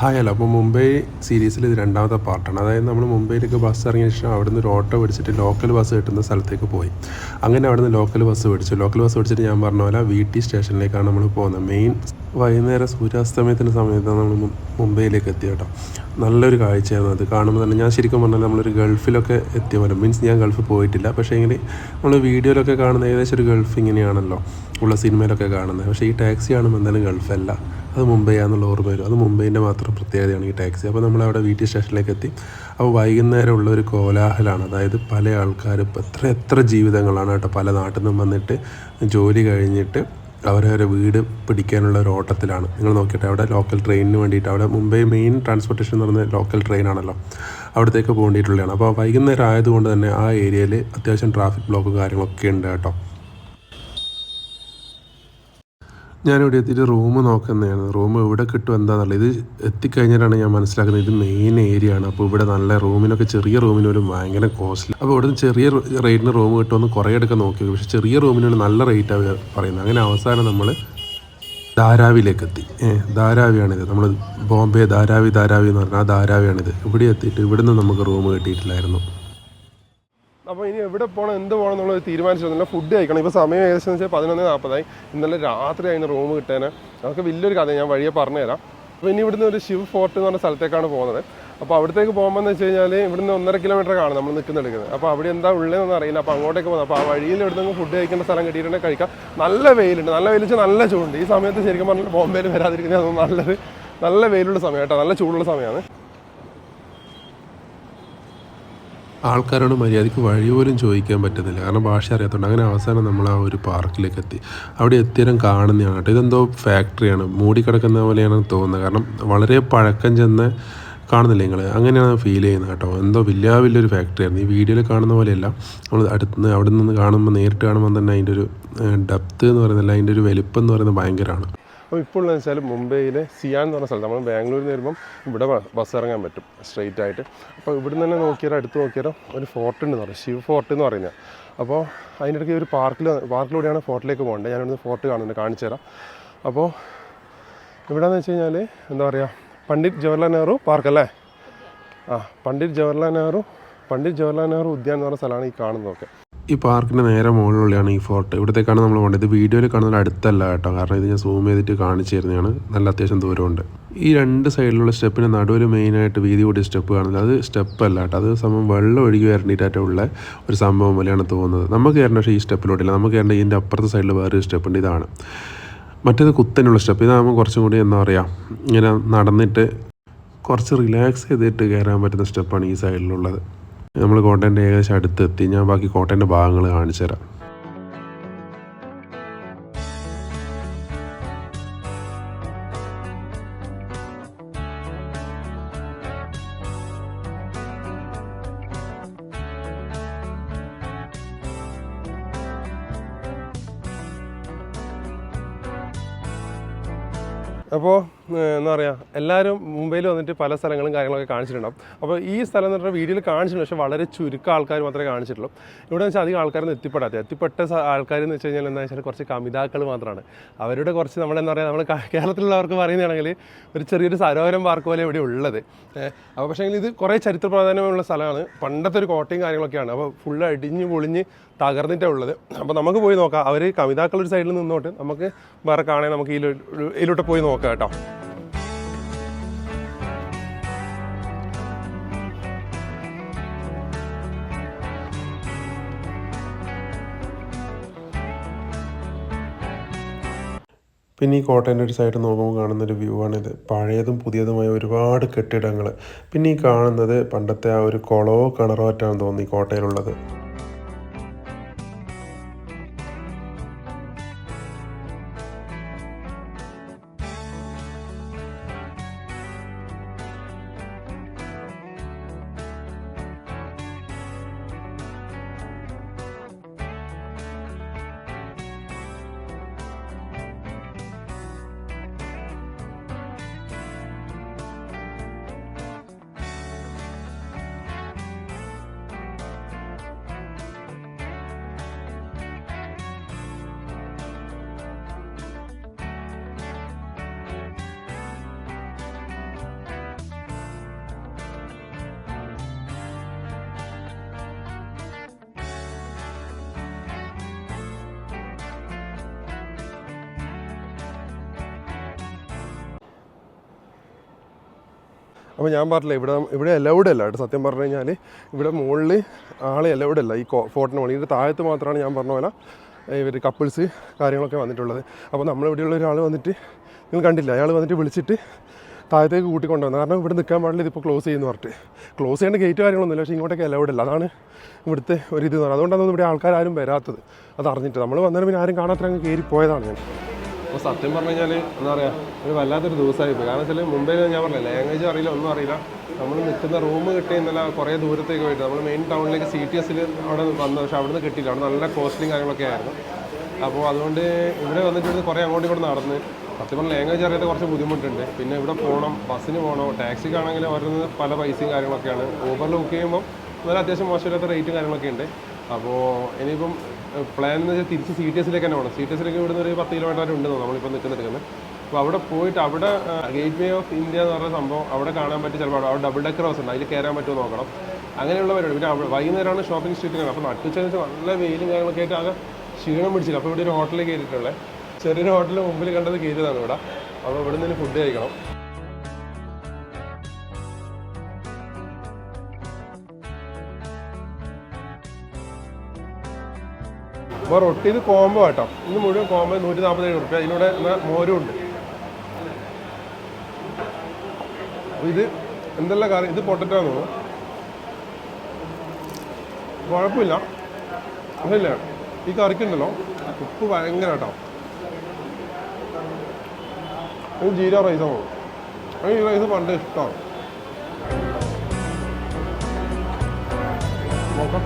Hi അല്ല അപ്പോൾ മുംബൈ സീരീസിൽ ഇത് രണ്ടാമത്തെ പാർട്ടാണ്. അതായത് നമ്മൾ മുംബൈയിലേക്ക് ബസ് ഇറങ്ങിയ ശേഷം അവിടുന്ന് ഒരു ഓട്ടോ പിടിച്ചിട്ട് ലോക്കൽ ബസ് കിട്ടുന്ന സ്ഥലത്തേക്ക് പോയി. അങ്ങനെ അവിടെ നിന്ന് ലോക്കൽ ബസ് പിടിച്ചു. ലോക്കൽ ബസ് പിടിച്ചിട്ട് ഞാൻ പറഞ്ഞ പോലെ വി ടി സ്റ്റേഷനിലേക്കാണ് നമ്മൾ പോകുന്നത്. മെയിൻ വൈകുന്നേരം സൂര്യാസ്തമയത്തിന്റെ സമയത്താണ് നമ്മൾ മുംബൈയിലേക്ക് എത്തിയ കേട്ടോ നല്ലൊരു കാഴ്ചയായിരുന്നു അത്. കാണുമ്പോൾ തന്നെ ഞാൻ ശരിക്കും പറഞ്ഞാൽ നമ്മളൊരു ഗൾഫിലൊക്കെ എത്തിയ പോലെ. മീൻസ് ഞാൻ ഗൾഫിൽ പോയിട്ടില്ല. പക്ഷേ എങ്കിൽ നമ്മൾ വീഡിയോയിലൊക്കെ കാണുന്ന ഏകദേശം ഒരു ഗൾഫ് ഇങ്ങനെയാണല്ലോ ഉള്ള സിനിമയിലൊക്കെ കാണുന്നത്. പക്ഷേ ഈ ടാക്സി കാണുമ്പോൾ എന്തായാലും ഗൾഫല്ല. അത് മുംബൈ ആണെന്നുള്ള ഓർമ്മ വരും. അത് മുംബൈന്റെ മാത്രം പ്രത്യേകതയാണ് ഈ ടാക്സി. അപ്പോൾ നമ്മൾ അവിടെ വി ടി സ്റ്റേഷനിലേക്ക് എത്തി. അപ്പോൾ വൈകുന്നേരം ഉള്ള ഒരു കോലാഹലമാണ് അതായത് പല ഇപ്പോൾ എത്ര എത്ര ജീവിതങ്ങളാണ് കേട്ടോ പല നാട്ടിൽ നിന്നും വന്നിട്ട് ജോലി കഴിഞ്ഞിട്ട് അവരവരെ വീട് പിടിക്കാനുള്ള ഒരു ഓട്ടത്തിലാണ്. നിങ്ങൾ നോക്കിയിട്ട് അവിടെ ലോക്കൽ ട്രെയിനിന് വേണ്ടിയിട്ട് അവിടെ മുംബൈ മെയിൻ ട്രാൻസ്പോർട്ടേഷൻ എന്ന് പറയുന്നത് ലോക്കൽ ട്രെയിനാണല്ലോ അവിടത്തേക്ക് പോകേണ്ടിയിട്ടുള്ളതാണ്. അപ്പോൾ വൈകുന്നേരം ആയതുകൊണ്ട് തന്നെ ആ ഏരിയയിൽ അത്യാവശ്യം ട്രാഫിക് ബ്ലോക്ക് കാര്യങ്ങളൊക്കെ ഉണ്ട് കേട്ടോ. ഞാനിവിടെ എത്തിയിട്ട് റൂം നോക്കുന്നതാണ്. റൂം ഇവിടെ കിട്ടും എന്താണെന്നുള്ളത് ഇത് എത്തിക്കഴിഞ്ഞിട്ടാണ് ഞാൻ മനസ്സിലാക്കുന്നത് ഇത് മെയിൻ ഏരിയ ആണ്. അപ്പോൾ ഇവിടെ നല്ല റൂമിനൊക്കെ ചെറിയ റൂമിന് ഒരു ഭയങ്കര കോസ്റ്റ്ലി അപ്പോൾ ഇവിടുന്ന് ചെറിയ റേറ്റിന് റൂം കിട്ടുമെന്ന് കുറേ എടുക്കെ നോക്കി. പക്ഷേ ചെറിയ റൂമിന് നല്ല റേറ്റാണ് പറയുന്നത്. അങ്ങനെ അവസാനം നമ്മൾ ധാരാവിയിലേക്ക് എത്തി. ധാരാവിയാണിത്. നമ്മൾ ബോംബെ ധാരാവി ധാരാവി എന്ന് പറഞ്ഞാൽ ആ ധാരാവിയാണിത്. ഇവിടെ എത്തിയിട്ട് ഇവിടുന്ന് നമുക്ക് റൂം കിട്ടിയിട്ടില്ലായിരുന്നു. അപ്പോൾ ഇനി എവിടെ പോകണം എന്ത് പോകണം എന്നുള്ളത് തീരുമാനിച്ചിരുന്നില്ല. ഫുഡ് കഴിക്കണം. ഇപ്പോൾ സമയം ഏകദേശം വെച്ചാൽ പതിനൊന്ന് നാൽപ്പതായി. ഇന്നലെ രാത്രി ആയിരുന്നു റൂം കിട്ടാൻ. നമുക്ക് വലിയൊരു കഥ ഞാൻ വഴിയെ പറഞ്ഞുതരാം. അപ്പോൾ ഇനി ഇവിടുന്ന് ഒരു ശിവ് ഫോർട്ട് എന്ന് പറഞ്ഞ സ്ഥലത്തേക്കാണ് പോകുന്നത്. അപ്പോൾ അവിടത്തേക്ക് പോകുമ്പോൾ എന്ന് വെച്ച് കഴിഞ്ഞാൽ ഇവിടുന്ന് ഒന്നര കിലോമീറ്റർ കാണും നമ്മൾ നിൽക്കുന്നെടുക്കുന്നത് അപ്പോൾ അവിടെ എന്താ ഉള്ളതെന്ന് അറിയില്ല. അപ്പോൾ അങ്ങോട്ടേക്ക് പോകുന്നത് അപ്പോൾ ആ വഴിയിൽ ഇവിടുന്ന് ഫുഡ് കഴിക്കേണ്ട സ്ഥലം കിട്ടിയിട്ടുണ്ടെങ്കിൽ കഴിക്കാം. നല്ല വെയിലുണ്ട്. നല്ല വെയിൽ വെച്ചാൽ നല്ല ചൂടുണ്ട്. ഈ സമയത്ത് ശരിക്കും പറഞ്ഞാൽ ബോംബെയിൽ വരാതിരിക്കുന്നത് നല്ലത്. നല്ല വെയിലുള്ള സമയം കേട്ടോ. നല്ല ചൂടുള്ള സമയമാണ്. ആൾക്കാരോട് മര്യാദയ്ക്ക് വഴി പോലും ചോദിക്കാൻ പറ്റുന്നില്ല. കാരണം ഭാഷ അറിയാത്തതുകൊണ്ട് അങ്ങനെ അവസാനം നമ്മൾ ആ ഒരു പാർക്കിലേക്ക് എത്തി അവിടെ എത്തിയാലും കാണുന്നതാണ് കേട്ടോ. ഇതെന്തോ ഫാക്ടറിയാണ്. മൂടിക്കിടക്കുന്ന പോലെയാണ് തോന്നുന്നത്. കാരണം വളരെ പഴക്കം ചെന്ന് കാണുന്നില്ല നിങ്ങൾ അങ്ങനെയാണ് ഫീൽ ചെയ്യുന്നത് കേട്ടോ. എന്തോ വലിയ വലിയൊരു ഫാക്ടറിയായിരുന്നു ഈ വീഡിയോയിൽ കാണുന്ന പോലെയല്ല. നമ്മൾ അടുത്ത് അവിടെ നിന്ന് കാണുമ്പോൾ നേരിട്ട് കാണുമ്പോൾ തന്നെ അതിന്റെ ഒരു ഡെപ്ത് എന്ന് പറയുന്നില്ല അതിന്റെ ഒരു വലിപ്പം എന്ന് പറയുന്നത് ഭയങ്കരമാണ്. അപ്പോൾ ഇപ്പോൾ ഉള്ളതെന്ന് വെച്ചാൽ മുംബൈയിലെ സിയാൻ എന്ന് പറഞ്ഞ സ്ഥലത്ത് നമ്മൾ ബാംഗ്ലൂരിൽ നിന്ന് വരുമ്പം ഇവിടെ ബസ് ഇറങ്ങാൻ പറ്റും സ്ട്രെയിറ്റ് ആയിട്ട്. അപ്പോൾ ഇവിടുന്ന് തന്നെ നോക്കിയാൽ അടുത്ത് നോക്കിയാൽ ഒരു ഫോർട്ട് എന്ന് പറയും. ശിവ് ഫോർട്ട് എന്ന് പറയുന്നത്. അപ്പോൾ അതിന്റെ ഇടയ്ക്ക് ഒരു പാർക്കിൽ പാർക്കിലൂടെയാണ് ഫോർട്ടിലേക്ക് പോകേണ്ടത്. ഞാൻ ഇവിടുന്ന് ഫോർട്ട് കാണുന്നുണ്ട് കാണിച്ചു തരാം. അപ്പോൾ ഇവിടെന്ന് വെച്ച് കഴിഞ്ഞാൽ എന്താ പറയുക? പണ്ഡിറ്റ് ജവഹർലാൽ നെഹ്റു പാർക്ക് അല്ലേ? ആ പണ്ഡിറ്റ് ജവഹർലാൽ നെഹ്റു പണ്ഡിറ്റ് ജവഹർലാൽ നെഹ്റു ഉദ്യാൻ എന്ന് പറഞ്ഞ സ്ഥലമാണ് ഈ കാണുന്നതൊക്കെ. ഈ പാർക്കിന്റെ നേരെ മുകളിലുള്ളതാണ് ഈ ഫോർട്ട് ഇവിടത്തേക്കാണ് നമ്മൾ പോകേണ്ടത്. ഇത് വീഡിയോയിൽ കാണുന്നത് അടുത്തല്ല കേട്ടോ. കാരണം ഇത് ഞാൻ സൂം ചെയ്തിട്ട് കാണിച്ചു തരുന്നതാണ് നല്ല അത്യാവശ്യം ദൂരമുണ്ട്. ഈ രണ്ട് സൈഡിലുള്ള സ്റ്റെപ്പിന് നടുവിൽ മെയിനായിട്ട് വീതി കൂടിയ സ്റ്റെപ്പ് കാണുന്നത്. അത് സ്റ്റെപ്പ് കേട്ടോ. അത് സംഭവം വെള്ളം ഒഴുകി വരേണ്ടിയിട്ടുള്ള ഒരു സംഭവം പോലെയാണ് തോന്നുന്നത്. നമുക്ക് കയറേണ്ട പക്ഷേ ഈ സ്റ്റെപ്പിലോട്ടില്ല. നമുക്ക് കയറേണ്ട ഇതിന്റെ അപ്പുറത്തെ സൈഡിൽ വേറൊരു സ്റ്റെപ്പ് ഉണ്ട്. ഇതാണ്. മറ്റേത് കുത്തനുള്ള സ്റ്റെപ്പ്. ഇതാകുമ്പോൾ കുറച്ചും കൂടി എന്താ പറയുക ഇങ്ങനെ നടന്നിട്ട് കുറച്ച് റിലാക്സ് ചെയ്തിട്ട് കയറാൻ പറ്റുന്ന സ്റ്റെപ്പാണ് ഈ സൈഡിലുള്ളത്. നമ്മൾ കോട്ടന്റെ ഏകദേശം അടുത്തെത്തി. ഞാൻ ബാക്കി കോട്ടന്റെ ഭാഗങ്ങൾ കാണിച്ചു തരാം. അപ്പോൾ എന്താ പറയുക എല്ലാവരും മുംബൈയിൽ വന്നിട്ട് പല സ്ഥലങ്ങളും കാര്യങ്ങളൊക്കെ കാണിച്ചിട്ടുണ്ടാവും. അപ്പോൾ ഈ സ്ഥലം എന്ന് പറഞ്ഞാൽ വീഡിയോയിൽ കാണിച്ചിട്ടുണ്ട് പക്ഷേ വളരെ ചുരുക്കം ആൾക്കാർ മാത്രമേ കാണിച്ചിട്ടുള്ളൂ. ഇവിടെ വെച്ചാൽ അധികം ആൾക്കാരൊന്നും എത്തിപ്പെടാത്ത എത്തിപ്പെട്ട ആൾക്കാർ എന്ന് വെച്ച് കഴിഞ്ഞാൽ എന്താ വെച്ചാൽ കുറച്ച് കമിതാക്കൾ മാത്രമാണ്. അവരുടെ കുറച്ച് നമ്മളെന്താ പറയുക നമ്മൾ കേരളത്തിലുള്ളവർക്ക് പറയുന്നതാണെങ്കിൽ ഒരു ചെറിയൊരു സരോവരം പാർക്ക് പോലെ ഇവിടെ ഉള്ളത്. അപ്പോൾ പക്ഷേ ഇത് കുറേ ചരിത്ര പ്രാധാന്യമുള്ള സ്ഥലമാണ്. പണ്ടത്തെ ഒരു കോട്ടയും കാര്യങ്ങളൊക്കെയാണ്. അപ്പോൾ ഫുൾ അടിഞ്ഞ് പൊളിഞ്ഞ് തകർന്നിട്ടാണ് ഉള്ളത്. അപ്പോൾ നമുക്ക് പോയി നോക്കാം. അവർ കവിതാക്കളൊരു സൈഡിൽ നിന്നോട്ട് നമുക്ക് വേറെ കാണാൻ നമുക്ക് ഇതിലോ ഇതിലോട്ട് പോയി നോക്കാം കേട്ടോ. പിന്നെ ഈ കോട്ടേന്റെ ഒരു സൈഡ് നോക്കുമ്പോൾ കാണുന്ന ഒരു വ്യൂ ആണിത്. പഴയതും പുതിയതുമായ ഒരുപാട് കെട്ടിടങ്ങൾ പിന്നെ ഈ കാണുന്നത് പണ്ടത്തെ ആ ഒരു കുളമോ കിണറോ ആയിട്ടാണ് തോന്നുന്നു ഈ കോട്ടയിലുള്ളത്. അപ്പോൾ ഞാൻ പറഞ്ഞില്ല ഇവിടെ ഇവിടെ അലൗഡ് അല്ല കേട്ടോ. സത്യം പറഞ്ഞു കഴിഞ്ഞാൽ ഇവിടെ മുകളിൽ ആളെ അലൗഡ് അല്ല. ഈ ഫോർട്ടിന് മുകളിൽ. ഇതിന്റെ താഴത്ത് മാത്രമാണ് ഞാൻ പറഞ്ഞ പോലെ ഇവർ കപ്പിൾസ് കാര്യങ്ങളൊക്കെ വന്നിട്ടുള്ളത്. അപ്പോൾ നമ്മളിവിടെയുള്ള ഒരാൾ വന്നിട്ട് നിങ്ങൾ കണ്ടില്ല അയാൾ വന്നിട്ട് വിളിച്ചിട്ട് താഴത്തേക്ക് കൂട്ടിക്കൊണ്ടുവന്നത് കാരണം ഇവിടെ നിൽക്കാൻ പാടില്ല ഇതിപ്പോൾ ക്ലോസ് ചെയ്യുന്നു പറഞ്ഞിട്ട്. ക്ലോസ് ചെയ്യേണ്ട ഗേറ്റ് കാര്യങ്ങളൊന്നുമില്ല പക്ഷേ ഇങ്ങോട്ടേക്ക് അലൗഡ് അല്ല. അതാണ് ഇവിടുത്തെ ഒരു ഇത് എന്ന് അതുകൊണ്ടാണ് ഇവിടെ ആൾക്കാരും വരാത്തത്. അത് അറിഞ്ഞിട്ട് നമ്മൾ വന്നാലും പിന്നെ ആരും കാണാത്ത അങ്ങ് കയറി പോയതാണ് ഞാൻ. അപ്പോൾ സത്യം പറഞ്ഞു കഴിഞ്ഞാൽ എന്താ പറയുക ഒരു വല്ലാത്തൊരു ദിവസമായി പോയി. കാരണം വെച്ചാൽ മുംബൈയിൽ ഞാൻ പറഞ്ഞില്ല ലാംഗ്വേജ് അറിയില്ല ഒന്നും അറിയില്ല. നമ്മൾ നിൽക്കുന്ന റൂം കിട്ടിയെന്നല്ല കുറേ ദൂരത്തേക്ക് പോയിട്ട്. നമ്മൾ മെയിൻ ടൗണിലേക്ക് സി ടി എസിൽ അവിടെ വന്നു പക്ഷേ അവിടെ നിന്ന് കിട്ടിയില്ല. അവിടെ നല്ല കോസ്റ്റിംഗ് കാര്യങ്ങളൊക്കെ ആയിരുന്നു. അപ്പോൾ അതുകൊണ്ട് ഇവിടെ വന്നിട്ട് കുറേ അങ്ങോട്ടും ഇങ്ങോട്ട് നടന്ന് സത്യം പറഞ്ഞാൽ ലാംഗ്വേജ് അറിയാത്ത കുറച്ച് ബുദ്ധിമുട്ടുണ്ട്. പിന്നെ ഇവിടെ പോകണം ബസ്സിന് പോകണം ടാക്സിക്കാണെങ്കിൽ വരുന്നത് പല പൈസയും കാര്യങ്ങളൊക്കെയാണ്. ഊബറിൽ ബുക്ക് ചെയ്യുമ്പോൾ നല്ല അത്യാവശ്യം മോശമില്ലാത്ത റേറ്റും കാര്യങ്ങളൊക്കെ ഉണ്ട്. അപ്പോൾ ഇനിയിപ്പം പ്ലാൻ എന്ന് വെച്ചാൽ തിരിച്ച് സി ടി എസിലേക്ക് തന്നെ പോകണം സി ടി എസിലേക്ക് ഇവിടുന്ന് ഒരു പത്ത് കിലോമീറ്റർ ഉണ്ട് നമ്മളിപ്പോൾ നിൽക്കുന്നിരിക്കുന്നത് അപ്പോൾ അവിടെ പോയിട്ട് അവിടെ ഗേറ്റ് വേ ഓഫ് ഇന്ത്യ എന്ന് പറഞ്ഞ സംഭവം അവിടെ കാണാൻ പറ്റും ചിലപ്പോൾ അവിടെ ഡബിൾ ഡെക്കർ ഹൗസ് ഉണ്ട്. അതിൽ കയറാൻ പറ്റുമോ നോക്കണം. അങ്ങനെയുള്ള പരിപാടി. പിന്നെ അവിടെ വൈകുന്നേരമാണ് ഷോപ്പിംഗ് സ്ട്രീറ്റിൽ അപ്പോൾ നട്ടുച്ചെന്ന് നല്ല വെയിലും കാര്യങ്ങളൊക്കെ ആയിട്ട് ആകെ ക്ഷീണം പിടിച്ചില്ല. അപ്പോൾ ഇവിടെ ഒരു ഹോട്ടലിൽ കയറിയിട്ടുള്ളത് ചെറിയൊരു ഹോട്ടലിൽ മുമ്പിൽ കണ്ടത് കയറിയതാണ് ഇവിടെ. അപ്പോൾ ഇവിടെ നിന്ന് ഫുഡ് കഴിക്കണം. അപ്പോൾ റൊട്ടി ഇത് കോംബോ ആട്ടോ. ഇന്ന് മുഴുവൻ കോംബോ നൂറ്റി നാൽപ്പത്തേഴ് റുപ്യ എന്നാ മോരും ഉണ്ട് ഇത് എന്തെല്ലാം കറി? ഇത് പൊട്ടറ്റോ തോന്നുന്നു. കുഴപ്പമില്ല. അതല്ല ഈ കറിക്കുണ്ടല്ലോ. ഉപ്പ് ഭയങ്കര കേട്ടോ ഇത് ജീര റൈസാണ് ഈ റൈസ് പണ്ട് ഇഷ്ടമാണ് നോക്കാം.